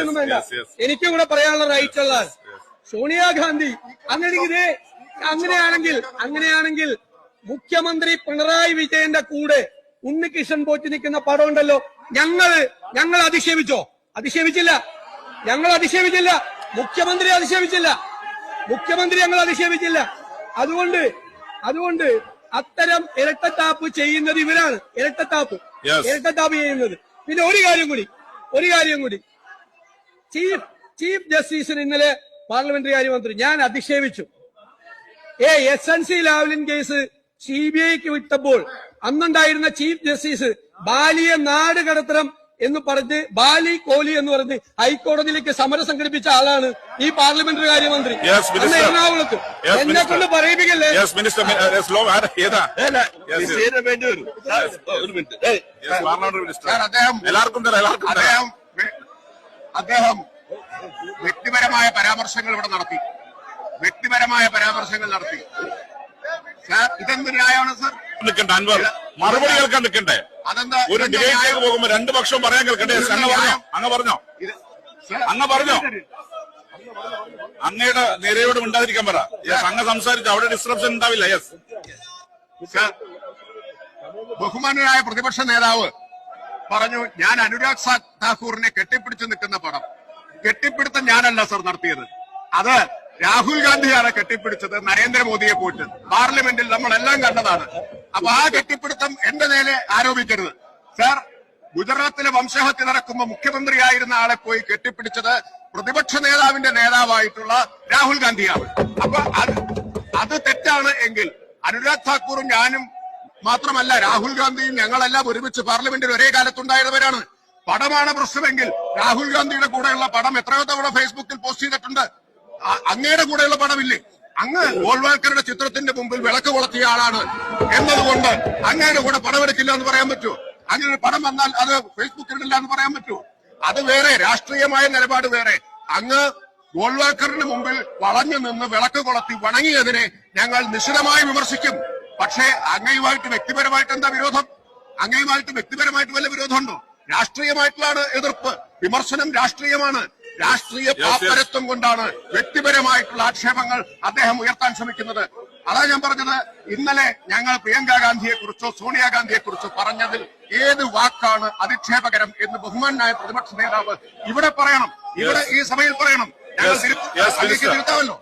ഒന്നും വേണ്ട. എനിക്കും കൂടെ പറയാനുള്ള റൈറ്റ് ഉള്ളതാണ് സോണിയാഗാന്ധി. അങ്ങനെ ഇതേ അങ്ങനെയാണെങ്കിൽ അങ്ങനെയാണെങ്കിൽ മുഖ്യമന്ത്രി പിണറായി വിജയന്റെ കൂടെ ഉണ്ണികൃഷ്ണൻ പോറ്റി നിൽക്കുന്ന പടം ഉണ്ടല്ലോ. ഞങ്ങൾ ഞങ്ങൾ അധിക്ഷേപിച്ചോ? അധിക്ഷേപിച്ചില്ല. ഞങ്ങൾ അധിക്ഷേപിച്ചില്ല. മുഖ്യമന്ത്രി അധിക്ഷേപിച്ചില്ല. മുഖ്യമന്ത്രി ഞങ്ങൾ അധിക്ഷേപിച്ചില്ല. അതുകൊണ്ട് അതുകൊണ്ട് അത്തരം ഇരട്ടത്താപ്പ് ചെയ്യുന്നത് ഇവരാണ്. ഇരട്ടത്താപ്പ്. ഇരട്ടത്താപ്പ് ചെയ്യുന്നത്. പിന്നെ ഒരു കാര്യം കൂടി ഒരു കാര്യം കൂടി. ചീഫ് ചീഫ് ജസ്റ്റിസിന് ഇന്നലെ പാർലമെന്ററി കാര്യമന്ത്രി ഞാൻ അധിക്ഷേപിച്ചു. A S N C Lavalin case C B ഐക്ക് വിട്ടപ്പോൾ അന്നുണ്ടായിരുന്ന ചീഫ് ജസ്റ്റിസ് ബാലിയെ നാട് കടത്തണം എന്ന് പറഞ്ഞ് ബാലി കോലി എന്ന് പറഞ്ഞ് ഹൈക്കോടതിയിലേക്ക് സമരം സംഘടിപ്പിച്ച ആളാണ് ഈ പാർലമെന്ററി കാര്യമന്ത്രി. അന്ന് എറണാകുളത്ത്. എന്നെ കൊണ്ട് പറയിപ്പിക്കല്ലേ? എല്ലാവർക്കും തരാം എല്ലാവർക്കും തരാം. അദ്ദേഹം വ്യക്തിപരമായ പരാമർശങ്ങൾ ഇവിടെ നടത്തി. വ്യക്തിപരമായ പരാമർശങ്ങൾ നടത്തി. സാർ ഇതെന്ത് ന്യായമാണ് സർ? നിൽക്കണ്ട അൻവർ. മറുപടി കേൾക്കാൻ നിൽക്കണ്ടേ? അതെന്താ ഒരു ഡിബേറ്റിലേക്ക്? പോകുമ്പോ രണ്ടു പക്ഷവും പറയാൻ കേൾക്കണ്ടേ? അങ്ങ് പറഞ്ഞോ? അങ്ങ് പറഞ്ഞോ? അങ്ങ് പറഞ്ഞോ? അങ്ങയുടെ നിരയോട് ഉണ്ടാതിരിക്കാൻ പറ. യെസ് അങ്ങ് സംസാരിച്ചു. അവിടെ ഡിസ്ട്രപ്ഷൻ ഉണ്ടാവില്ല. യെസ്. ബഹുമാനായ പ്രതിപക്ഷ നേതാവ് പറഞ്ഞു ഞാൻ അനുരാഗ് താക്കൂറിനെ കെട്ടിപ്പിടിച്ച് നിൽക്കുന്ന പടം. കെട്ടിപ്പിടുത്തം ഞാനല്ല സർ നടത്തിയത്. അത് രാഹുൽ ഗാന്ധിയാണ് കെട്ടിപ്പിടിച്ചത് നരേന്ദ്രമോദിയെ പോയിട്ട് പാർലമെന്റിൽ നമ്മളെല്ലാം കണ്ടതാണ്. അപ്പൊ ആ കെട്ടിപ്പിടുത്തം എന്റെ നേരെ ആരോപിക്കരുത്. സർ ഗുജറാത്തിലെ വംശഹത്യ നടക്കുമ്പോ മുഖ്യമന്ത്രിയായിരുന്ന ആളെ പോയി കെട്ടിപ്പിടിച്ചത് പ്രതിപക്ഷ നേതാവിന്റെ നേതാവായിട്ടുള്ള രാഹുൽ ഗാന്ധിയാണ്. അപ്പൊ അത് അത് തെറ്റാണ് എങ്കിൽ അനുരാഗ് താക്കൂറും ഞാനും മാത്രമല്ല രാഹുൽ ഗാന്ധിയും ഞങ്ങളെല്ലാം ഒരുമിച്ച് പാർലമെന്റിൽ ഒരേ കാലത്തുണ്ടായിരുന്നവരാണ്. പടമാണ് പ്രശ്നമെങ്കിൽ രാഹുൽ ഗാന്ധിയുടെ കൂടെയുള്ള പടം എത്രയോ തവണ ഫേസ്ബുക്കിൽ പോസ്റ്റ് ചെയ്തിട്ടുണ്ട്. അങ്ങയുടെ കൂടെയുള്ള പടമില്ലേ? അങ്ങ് ഗോൾവാൾക്കറുടെ ചിത്രത്തിന്റെ മുമ്പിൽ വിളക്ക് കൊളുത്തിയ ആളാണ് എന്നതുകൊണ്ട് അങ്ങയുടെ കൂടെ പടമെടുക്കില്ല എന്ന് പറയാൻ പറ്റുമോ അങ്ങനെ ഒരു പടം വന്നാൽ അത് ഫേസ്ബുക്കിൽ ഇടില്ല എന്ന് പറയാൻ പറ്റുമോ അത് വേറെ രാഷ്ട്രീയമായ നിലപാട് വേറെ. അങ്ങ് ഗോൾവാൾക്കറിന് മുമ്പിൽ വളഞ്ഞു നിന്ന് വിളക്ക് കൊളുത്തി വണങ്ങിയതിനെ ഞങ്ങൾ നിശിതമായി വിമർശിക്കും. പക്ഷേ അങ്ങയുമായിട്ട് വ്യക്തിപരമായിട്ട് എന്താ വിരോധം? അങ്ങയുമായിട്ട് വ്യക്തിപരമായിട്ട് വല്ല വിരോധമുണ്ടോ? രാഷ്ട്രീയമായിട്ടുള്ളതാണ് എതിർപ്പ്. വിമർശനം രാഷ്ട്രീയമാണ്. രാഷ്ട്രീയ. പാപ്പരത്വം കൊണ്ടാണ് വ്യക്തിപരമായിട്ടുള്ള ആക്ഷേപങ്ങൾ അദ്ദേഹം ഉയർത്താൻ ശ്രമിക്കുന്നത്. അതാ ഞാൻ പറഞ്ഞത്. ഇന്നലെ ഞങ്ങൾ പ്രിയങ്ക ഗാന്ധിയെ കുറിച്ചോ സോണിയാഗാന്ധിയെ കുറിച്ചോ പറഞ്ഞതിൽ ഏത് വാക്കാണ് അധിക്ഷേപകരം എന്ന് ബഹുമാനായ പ്രതിപക്ഷ നേതാവ് ഇവിടെ പറയണം. ഇവിടെ ഈ സഭയിൽ പറയണം. ഞങ്ങൾ. തിരുത്താമല്ലോ.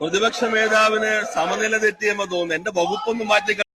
പ്രതിപക്ഷ മേധാവിന് സമനില തെറ്റിയെന്ന് തോന്നുന്നു. എന്റെ വകുപ്പൊന്നും മാറ്റി